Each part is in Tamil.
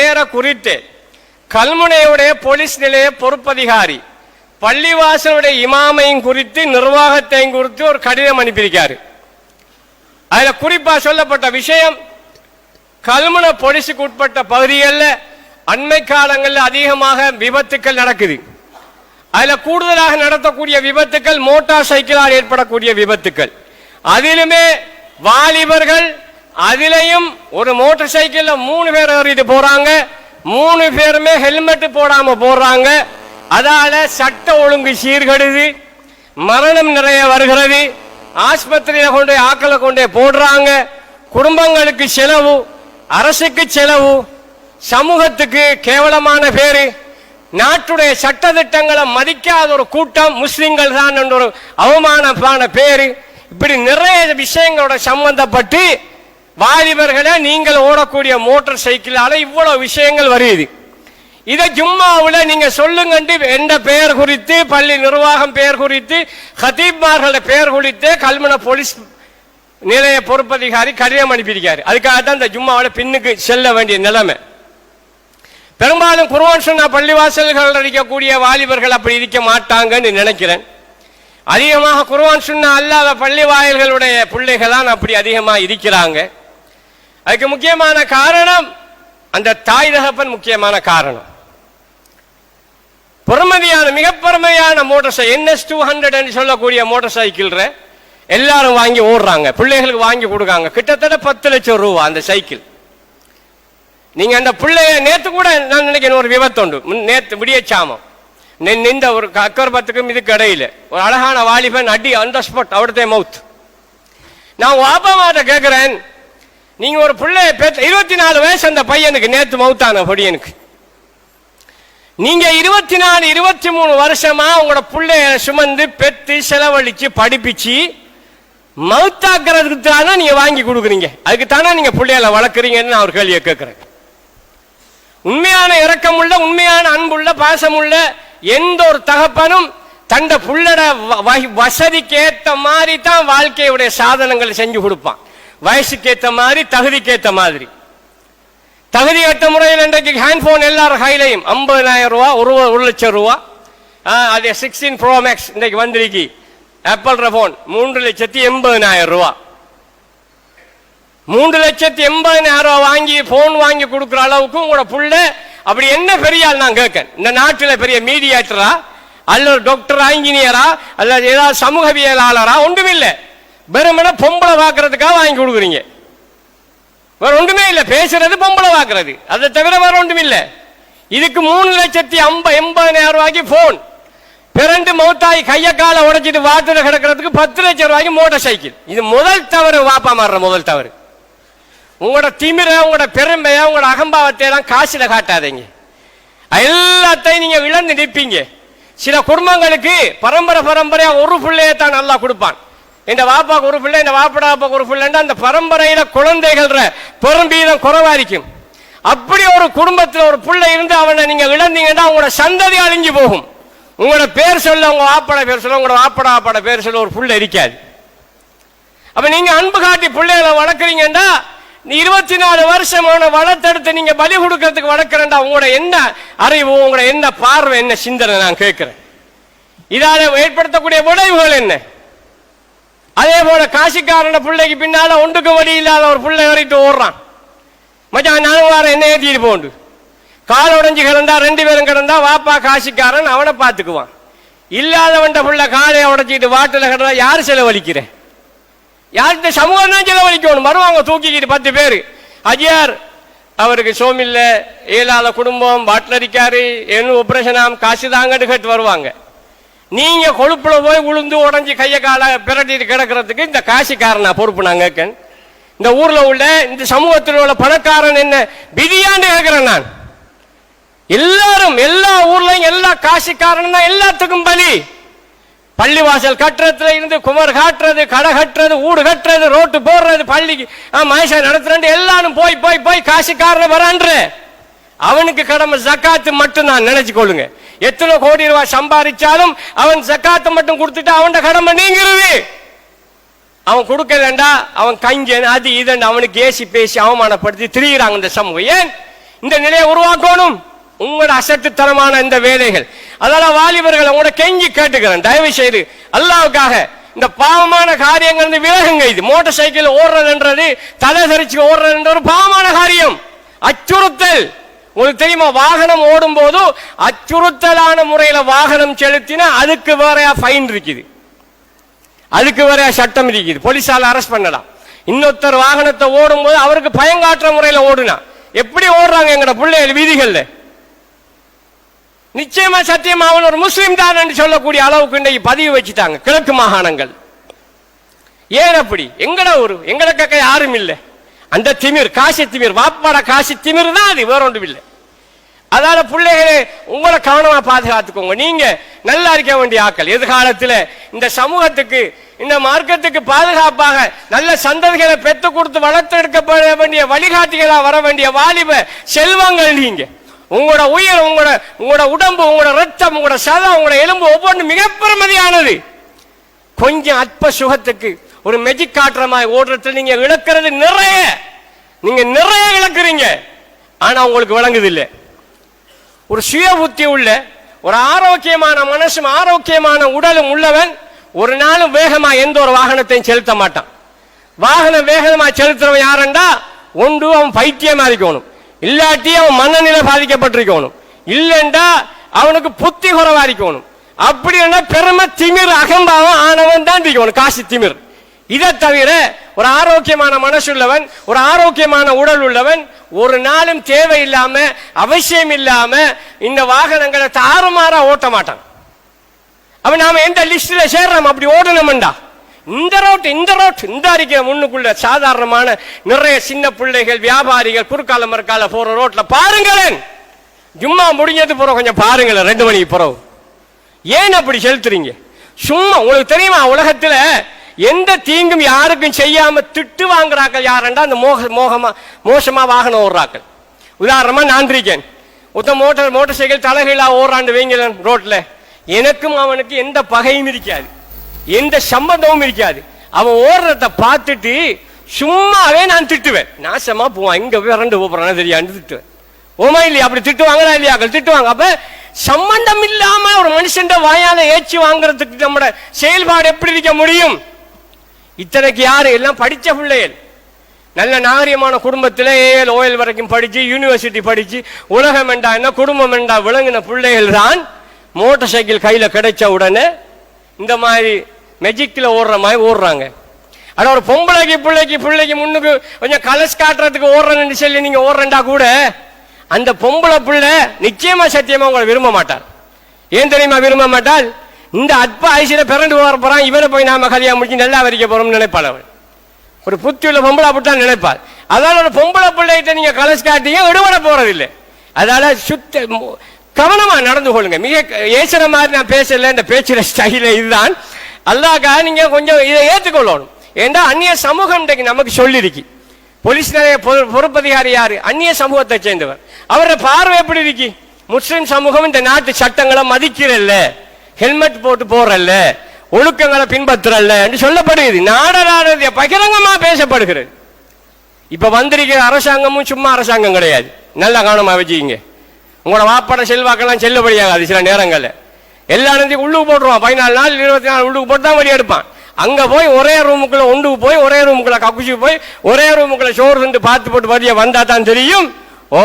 பேரை குறித்து கல்முனையுடைய போலீஸ் நிலைய பொறுப்பதிகாரி பள்ளிவாசலுடைய இமாமையும் குறித்து நிர்வாகத்தையும் குறித்து ஒரு கடிதம் அனுப்பியிருக்காரு. அதுல குறிப்பாக சொல்லப்பட்ட விஷயம் கல்முனை போலீஸுக்கு உட்பட்ட பகுதிகளில் அண்மை காலங்களில் அதிகமாக விபத்துக்கள் நடக்குது. அதுல கூடுதலாக நடத்தக்கூடிய விபத்துக்கள் மோட்டார் சைக்கிளால் ஏற்படக்கூடிய விபத்துக்கள். அதிலுமே வாலிபர்கள் அதுலேயும் ஒரு மோட்டார் சைக்கிளில் மூணு பேர் ஏறிட்டு போறாங்க. மூணு பேருமே ஹெல்மெட் போடாம போடுறாங்க அதால சட்ட ஒழுங்கு சீர்கெடுது. மரணம் நிறைய வருகிறது. ஆஸ்பத்திரியில கொண்டு ஆக்களை கொண்டு போய் போடுறாங்க. குடும்பங்களுக்கு செலவு அரசுக்கு செலவு சமூகத்துக்கு கேவலமான பேரு. நாட்டுடைய சட்டதிட்டங்களை மதிக்காத ஒரு கூட்டம் முஸ்லிம்கள் தான் என்ற ஒரு அவமானமான பேரு. இப்படி நிறைய விஷயங்களோட சம்பந்தப்பட்டு வாலிபர்களை நீங்கள் ஓடக்கூடிய மோட்டார் சைக்கிளால இவ்வளவு விஷயங்கள் வருது. இதை ஜும்மாவில் நீங்க சொல்லுங்கண்டு எந்த பெயர் குறித்து பள்ளி நிர்வாகம் பெயர் குறித்து ஹதீப்மார்களோட பெயர் குறித்து கல்முன போலீஸ் நிலைய பொறுப்பதிகாரி கடிதம் அனுப்பியிருக்காரு. அதுக்காக தான் இந்த ஜும்மாவோட பின்னுக்கு செல்ல வேண்டிய நிலைமை. பெரும்பாலும் குருவான் சொன்ன பள்ளிவாசல்கள் அடிக்கக்கூடிய வாலிபர்கள் அப்படி இருக்க மாட்டாங்கன்னு நினைக்கிறேன். அதிகமாக குருவான் சொன்ன அல்லாத பள்ளி வாயில்களுடைய பிள்ளைகளான் அப்படி அதிகமாக இருக்கிறாங்க. அதுக்கு முக்கியமான காரணம் அந்த தாய் தகப்பன் முக்கியமான காரணம். பொறுமதியான மிக பொறுமையான motor cycle NS two hundred சொல்லக்கூடிய மோட்டார் சைக்கிள் எல்லாரும் வாங்கி ஓடுறாங்க. பிள்ளைகளுக்கு வாங்கி கொடுக்காங்க. கிட்டத்தட்ட பத்து லட்சம் ரூபா அந்த சைக்கிள் நீங்க அந்த பிள்ளைய நேத்து கூட நான் நினைக்கிறேன் ஒரு விபத்து உண்டு முன் நேத்து விடியச்சாமம். நின்ற ஒரு அக்கர்பத்துக்கும் இதுக்கு இடையில. ஒரு அழகான வாலிபன் அடி அந்த ஸ்பாட் அவடத்தே மவுத் நான் வாப்பா மாட்ட கேட்கிறேன் நீங்க ஒரு பிள்ளைய பெத்த இருபத்தி நாலு வயசு அந்த பையனுக்கு நேத்து மவுத்தான பொடியனுக்கு நீங்க இருபத்தி நாலு இருபத்தி மூணு வருஷமா உங்களோட பிள்ளைய சுமந்து பெத்து செலவழிச்சு படிப்பிச்சு மவுத்தாக்குறதுக்கு தானே நீங்க வாங்கி கொடுக்குறீங்க. அதுக்கு தானே நீங்க பிள்ளைகளை வளர்க்குறீங்கன்னு நான் ஒரு கேள்வியை கேட்கிறேன். உண்மையான இரக்கமுள்ள உண்மையான அன்புள்ள பாசமுள்ள எந்த ஒரு தகப்பனும் தண்ட புள்ளட வ- வ- வசதிக்கு ஏற்ற மாதிரி தான் வாழ்க்கையுடைய சாதனங்களை செஞ்சு கொடுப்பான். வயசுக்கு ஏற்ற மாதிரி தகுதிக்கு ஏற்ற மாதிரி. தகுதி ஏற்ற முறையில் இன்றைக்கு ஹேண்ட்போன் எல்லாரும் கையிலையும். ஐம்பதாயிரம் ரூபா ஒரு ஒரு லட்சம் ரூபா. ஆ, அது சிக்ஸ்டீன் ப்ரோ மேக்ஸ் இன்றைக்கு வந்திருக்கு. ஆப்பிள் ஃபோன் மூன்று லட்சத்தி எண்பதாயிரம் ரூபா. மூன்று லட்சத்தி எண்பதாயிரம் ரூபா வாங்கி போன் வாங்கி கொடுக்குற அளவுக்கு உங்களோட புள்ள அப்படி என்ன பெரிய ஆள் நான் கேட்கேன் இந்த நாட்டில் பெரிய மீடியேட்டரா அல்ல டாக்டரா இன்ஜினியரா அல்லது ஏதாவது சமூகவியலாளரா ஒன்றுமில்லை. வெறுமனே பொம்பளை பார்க்கறதுக்காக வாங்கி கொடுக்குறீங்க. வேற ஒன்றுமே இல்லை பேசுறது பொம்பளை பார்க்கறது அதை தவிர வேற ஒன்றும் இல்லை. இதுக்கு மூணு லட்சத்தி ஐம்ப எண்பதாயிரம் ரூபாய்க்கு போன் பிறண்டு மௌத்தாய் கைய காலை உடைச்சிட்டு வாத்துல கிடக்கிறதுக்கு பத்து லட்சம் ரூபாய்க்கு மோட்டார் சைக்கிள் இது முதல் தவறு வாப்பா மாறுற முதல் தவறு. உங்களோட திமிர உங்களோட பெருமையை உங்களோட அகம்பாவத்தை எல்லாம் காசுல காட்டாதீங்க. எல்லாத்தையும் நீங்க இழந்து நிற்பீங்க. சில குடும்பங்களுக்கு பரம்பரை பரம்பரையா ஒரு பிள்ளையை தான் நல்லா கொடுப்பான். இந்த வாப்பாக்கு ஒரு பிள்ளை இந்த வாப்படா வாப்பாக்கு ஒரு பிள்ளைன்னா அந்த பரம்பரையில் குழந்தைகள்ற பெரும்பீதம் குறைவா இருக்கும் அப்படி ஒரு குடும்பத்தில் ஒரு பிள்ளை இருந்து அவனை நீங்கள் இழந்தீங்கன்னா உங்களோட சந்ததி அழிஞ்சு போகும். உங்களோட பேர் சொல்ல உங்கள் வாப்பட பேர் சொல்ல உங்களோட வாப்படா வாப்பட பேர் சொல்ல ஒரு புள்ள இருக்காது. அப்போ நீங்கள் அன்பு காட்டி பிள்ளைகளை வளர்க்குறீங்கன்னா நீ இருபத்தி நாலு வருஷம் அவனை வளர்த்தெடுத்து நீங்கள் பலி கொடுக்கறதுக்கு வளர்க்குறேன்டா உங்களோட என்ன அறிவு உங்களோட என்ன பார்வை என்ன சிந்தனை நான் கேட்குறேன். இதால் ஏற்படுத்தக்கூடிய விளைவுகள் என்ன? அதே போல காசிக்காரன பிள்ளைக்கு பின்னால ஒன்றுக்கு வழி இல்லாத ஒரு பிள்ளை வரைக்கும் ஓடுறான். மச்சான் நானும் வாரம் என்ன ஏற்றிட்டு போண்டு கால் உடைஞ்சு கிடந்தா ரெண்டு பேரும் கிடந்தா வாப்பா காசிக்காரன் அவனை பார்த்துக்குவான். இல்லாதவன்ட புள்ள காலை உடச்சிக்கிட்டு வாட்டில் கிடந்தா யார் செலவழிக்கிறேன் யார்கிட்ட சமூகம் தான் செலவழிக்கணும்? வருவாங்க தூக்கிக்கிட்டு பத்து பேர். அஜியார் அவருக்கு சோமில்லை ஏழாத குடும்பம் பாட்டிலரிக்காரு என்ன ஆபரேஷனாம் காசு தாங்கன்னு கேட்டு வருவாங்க. நீங்க கொழுப்புல போய் உளுந்து உடஞ்சி கையை காலை பிரட்டிட்டு கிடக்கிறதுக்கு இந்த காசிக்காரனா பொறுப்பு நான் கேட்கேன். இந்த ஊர்ல உள்ள இந்த சமூகத்தில் உள்ள பணக்காரன் என்ன விதியாண்டு கேட்கிறேன் நான். எல்லாரும் எல்லா ஊர்லயும் எல்லா காசிக்காரன் தான் எல்லாத்துக்கும் பலி. பள்ளிவாசல் கட்டுறதுல இருந்து குமர் காட்டுறது கடை கட்டுறது ஊடு கட்டுறது ரோட்டு போடுறது பள்ளிக்கு மனுஷன் நடத்துறது எல்லாரும் போய் போய் போய் காசுக்காரன் வரான்ற. அவனுக்கு கடமை ஜக்காத்து மட்டும் நான் நினைச்சு கொள்ளுங்க. எத்தனை கோடி ரூபாய் சம்பாதிச்சாலும் அவன் ஜக்காத்து மட்டும் கொடுத்துட்டு அவன் கடமை நீங்கிறது அவன் கொடுக்கலண்டா அவன் கஞ்சன் அது இதன் அவனுக்கு ஏசி பேசி அவமானப்படுத்தி திரியிறாங்க இந்த சமூகம். ஏன்? இந்த நிலையை உருவாக்கணும். உங்களோட அசட்டுத்தனமான இந்த வேலைகள். அதனால வாலிபர்கள் உங்களோட கெஞ்சி கேட்டுக்கிறேன். தயவு செய்து அல்லாவுக்காக இந்த பாவமான காரியங்கள் இருந்து விலகுங்க இது. மோட்டார் சைக்கிள் ஓடுறதுன்றது தலை சரிச்சு ஓடுறதுன்ற ஒரு பாவமான காரியம். அச்சுறுத்தல். உங்களுக்கு தெரியுமா வாகனம் ஓடும் போது அச்சுறுத்தலான முறையில் வாகனம் செலுத்தினா அதுக்கு வேறையா ஃபைன் இருக்குது. அதுக்கு வேறையா சட்டம் இருக்குது. போலீஸால் அரெஸ்ட் பண்ணலாம். இன்னொருத்தர் வாகனத்தை ஓடும் போது அவருக்கு பயங்காட்டுற முறையில் ஓடுனா எப்படி ஓடுறாங்க எங்கட பிள்ளைகள் வீதிகளில்? நிச்சயமா சத்தியமா அவன் ஒரு முஸ்லீம் தான் என்று சொல்லக்கூடிய அளவுக்கு இன்றைக்கு பதிவு வச்சுட்டாங்க. கிழக்கு மாகாணங்கள். ஏன் அப்படி? எங்கட ஒரு எங்கட கக்க யாரும் இல்லை. அந்த திமிர் காசி திமிர் வாப்பாட காசி திமிர் தான் அது வேற ஒன்றும் இல்லை. அதால பிள்ளைகளே உங்களை கவனமா பாதுகாத்துக்கோங்க. நீங்க நல்லா இருக்க வேண்டிய ஆக்கள் எதிர்காலத்துல இந்த சமூகத்துக்கு இந்த மார்க்கத்துக்கு பாதுகாப்பாக நல்ல சந்ததிகளை பெற்று கொடுத்து வளர்த்தெடுக்கப்பட வேண்டிய வழிகாட்டிகளா வர வேண்டிய வாலிப செல்வங்கள் நீங்க. உங்களோட உயிர் உங்களோட உங்களோட உடம்பு உங்களோட ரத்தம் உங்களோட சதம் உங்களோட எலும்பு ஒவ்வொன்றும் மிக பெருமதியானது கொஞ்சம் அற்ப சுகத்துக்கு ஒரு மெஜிக் காட்டுற மாதிரி ஓடுறதுல நீங்க இழக்கிறது நிறைய. நீங்க நிறைய இழக்கிறீங்க. ஆனா உங்களுக்கு விளங்குது இல்லை ஒரு சுய புத்தி உள்ள ஒரு ஆரோக்கியமான மனசும் ஆரோக்கியமான உடலும் உள்ளவன் ஒரு நாளும் வேகமா எந்த ஒரு வாகனத்தையும் செலுத்த மாட்டான். வாகனம் வேகமா செலுத்துறவன் யாருண்டா? ஒன்று அவன் பைத்தியமா இருக்கணும். இல்லாட்டி அவன் மனநிலை பாதிக்கப்பட்டிருக்கணும். இல்லைண்டா அவனுக்கு புத்தி குறைவா இருக்கணும். அப்படி என்ன பெருமை திமிர் அகம்பாவம் ஆனவன் தான் இருக்கணும். காசி திமிர். இதை தவிர ஒரு ஆரோக்கியமான மனசுள்ளவன் ஒரு ஆரோக்கியமான உடல் உள்ளவன் ஒரு நாளும் தேவையில்லாம அவசியம் இல்லாம இந்த வாகனங்களை தாறுமாறா ஓட்ட மாட்டான். அவன் நாம எந்த லிஸ்ட்ல சேர்றோம்? அப்படி ஓடணும்டா. இந்த ரோட் இந்த ரோட் இந்த அறிக்கை முன்னுக்குள்ள சாதாரணமான நிறைய சின்ன பிள்ளைகள் வியாபாரிகள் குறுக்கால மறுக்கால போற ரோட்ல பாருங்களேன். ஜும்மா முடிஞ்சது போற கொஞ்சம் பாருங்களேன் ரெண்டு மணிக்கு போறோம். ஏன் அப்படி செலுத்துறீங்க? சும்மா உங்களுக்கு தெரியுமா உலகத்துல எந்த தீங்கும் யாருக்கும் செய்யாம திட்டு வாங்குறாக்கள் யாருண்டா? அந்த மோக மோகமா மோசமா வாகனம் ஓடுறாக்கள் உதாரணமா நான் இருக்கேன் ஒருத்த மோட்டார் மோட்டார் சைக்கிள் தலைகீழா ஓடுறாண்டு வைங்களேன் ரோட்ல. எனக்கும் அவனுக்கு எந்த பகையும் இருக்காது. எந்த சம்பந்தமும் இருக்காது. அவன் ஓடுறத பார்த்துட்டு சும்மாவே நான் திட்டுவேன். நாசமா போவான். இங்க போய் ரெண்டு போறான்னு தெரியாண்டு திட்டுவேன். ஓமா இல்லையா? அப்படி திட்டுவாங்களா இல்லையாக்கள் திட்டுவாங்க அப்ப சம்பந்தம் இல்லாம ஒரு மனுஷன் வாயால ஏச்சு வாங்குறதுக்கு நம்மட செயல்பாடு எப்படி இருக்க முடியும்? இத்தனைக்கு யாரு? எல்லாம் படித்த பிள்ளைகள். நல்ல நாகரிகமான குடும்பத்தில் ஏஎல் ஓஎல் வரைக்கும் படித்து யூனிவர்சிட்டி படித்து உலகம் என்றா என்ன குடும்பம் என்றா விளங்கின பிள்ளைகள் தான் மோட்டார் சைக்கிள் கையில் கிடைச்ச உடனே இந்த மாதிரி மெஜிக்கில் ஓடுற மாதிரி ஓடுறாங்க. ஆனால் ஒரு பொம்பளைக்கு பிள்ளைக்கு பிள்ளைக்கு முன்னுக்கு கொஞ்சம் கலஸ் காட்டுறதுக்கு ஓடுறேன்னு சொல்லி நீங்கள் ஓடுறேன்டா கூட அந்த பொம்பளை பிள்ளை நிச்சயமாக சத்தியமாக உங்களை விரும்ப மாட்டார். ஏன் தெரியுமா விரும்ப மாட்டால் இந்த அற்ப ஐசியில பிறண்டு போகிற போறான் இவனை போய் நாம கல்யாணம் முடிச்சு நல்லா வரிக்க போகிறோம்னு நினைப்பாள் அவன். ஒரு புத்தி உள்ள பொம்பளை அப்படித்தான் நினைப்பாள். அதனால ஒரு பொம்பளை பிள்ளைகிட்ட நீங்க கலஸ் காட்டிங்க விடுபட போறதில்லை. அதனால சுத்த கவனமாக கவனமா நடந்து கொள்ளுங்க. மிக ஏசுற மாதிரி நான் பேசல இந்த பேச்சுற ஸ்டைல இதுதான். அல்லாக்காக நீங்க கொஞ்சம் இதை ஏற்றுக்கொள்ளணும் ஏன்னா அந்நிய சமூகம் இன்றைக்கு நமக்கு சொல்லியிருக்கு போலீஸ் நிலைய பொறுப்பதிகாரி யாரு? அந்நிய சமூகத்தை சேர்ந்தவர். அவரோட பார்வை எப்படி இருக்கு? முஸ்லிம் சமூகம் இந்த நாட்டு சட்டங்களை மதிக்கிறல்ல. ஹெல்மெட் போட்டு போறல்ல ஒழுக்கங்களை பின்பற்றுறல்ல என்று சொல்லப்படுகிறது. நாடராட பகிரங்கமா பேசப்படுகிறது. இப்ப வந்திருக்கிற அரசாங்கமும் சும்மா அரசாங்கம் கிடையாது. நல்லா கவனமா வச்சுக்கிங்க. உங்களோட வாப்படை செல்வாக்கெல்லாம் செல்லுபடியாகாது சில நேரங்களில். எல்லா இடத்தையும் உள்ளுக்கு போட்டுருவான். பதினாலு நாள் இருபத்தி நாலு உள்ளுக்கு போட்டு தான் வழி எடுப்பான். அங்க போய் ஒரே ரூமுக்குள்ள ஒண்டுக்கு போய் ஒரே ரூமுக்குள்ள கக்குச்சி போய் ஒரே ரூமுக்குள்ள சோறு திண்டு பார்த்து போட்டு வரிய வந்தா தான் தெரியும். ஓ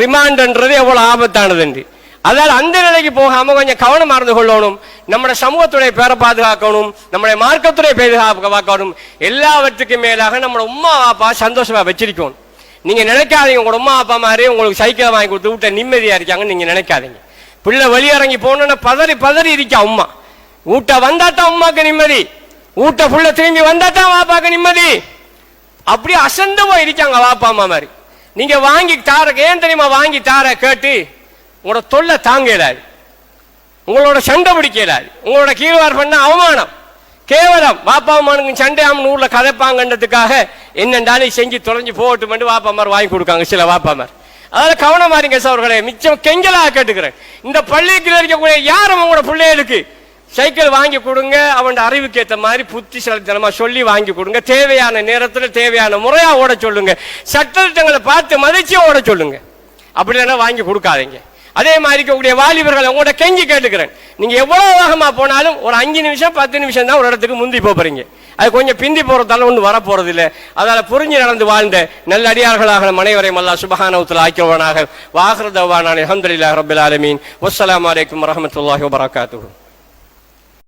ரிமாண்ட்ன்றது எவ்வளவு ஆபத்தானதுண்டு அதால் அந்த நிலைக்கு போகாம கொஞ்சம் கவனம் மறந்து கொள்ளணும். நம்முடைய சமூகத்துடைய பேரை பாதுகாக்கணும். நம்முடைய மார்க்கத்துடைய பாதுகாக்கணும். எல்லாவற்றுக்கும் மேலாக நம்மளோட உம்மா அப்பா சந்தோஷமா வச்சிருக்கணும். நீங்க நினைக்காதீங்க உங்களோட உமா அப்பா மாதிரி உங்களுக்கு சைக்கிளை வாங்கி கொடுத்து விட்ட நிம்மதியா இருக்காங்கன்னு நீங்க நினைக்காதீங்க. பிள்ளை வெளியிறங்கி போனோன்னா பதறி பதறி இருக்கா உம்மா? ஊட்ட வந்தா உமாக்கு நிம்மதி. ஊட்ட புள்ள திரும்பி வந்தா தான் வாப்பாக்கு நிம்மதி. அப்படியே அசந்தமாக இருக்காங்க வாப்பா அம்மா மாதிரி. நீங்க வாங்கி தார ஏன் தெரியுமா? வாங்கி தார கேட்டு உங்களோட தொல்லை தாங்க இயலாது உங்களோட சண்டை பிடிக்க இயலாது உங்களோட கீழ்வார் பண்ண அவமானம். கேவலம். வாப்பா அம்மானுக்கு சண்டை ஊரில் கதைப்பாங்கன்றதுக்காக என்னென்றாலும் செஞ்சு தொலைஞ்சு போகட்டும் மட்டும் வாப்பா வாங்கி கொடுக்காங்க சில வாப்பா அதில் கவனம் மாறிங்க சார் அவர்களே மிச்சம் கெஞ்சலாக கேட்டுக்கிறேன். இந்த பள்ளிக்கு இருக்கக்கூடிய யாரும் உங்களோட பிள்ளைகளுக்கு சைக்கிள் வாங்கி கொடுங்க அவன் அறிவுக்கு ஏற்ற மாதிரி புத்திசாலித்தனமா சொல்லி வாங்கி கொடுங்க. தேவையான நேரத்தில் தேவையான முறையாக ஓட சொல்லுங்க. சட்டத்திட்டங்களை பார்த்து மதிச்சு ஓட சொல்லுங்க. அப்படி இல்லைன்னா வாங்கி கொடுக்காதீங்க. அதே மாதிரி இருக்கக்கூடிய வாலிபர்கள் உங்களோட கெஞ்சி கேட்டுக்கிறேன். நீங்கள் எவ்வளோ வேகமாக போனாலும் ஒரு அஞ்சு நிமிஷம் பத்து நிமிஷம் தான் ஒரு இடத்துக்கு முந்தி போகிறீங்க அது கொஞ்சம் பிந்தி போகிறதால ஒன்றும் வரப்போகிறது இல்லை. அதனால் புரிஞ்சு நடந்து வாழ்ந்த நல்ல அடியார்களாக மனைவரை அனைவரையும் அல்லாஹ் சுபஹானவுத்தில் ஆக்கியவனாக. வாஹ்ரதவானான் அல்ஹம்துலில்லாஹி ரப்பில் ஆலமீன். வஸ்ஸலாமு வலைக்கம் வரஹ்மத்துல்லாஹி வபரகாத்துஹு.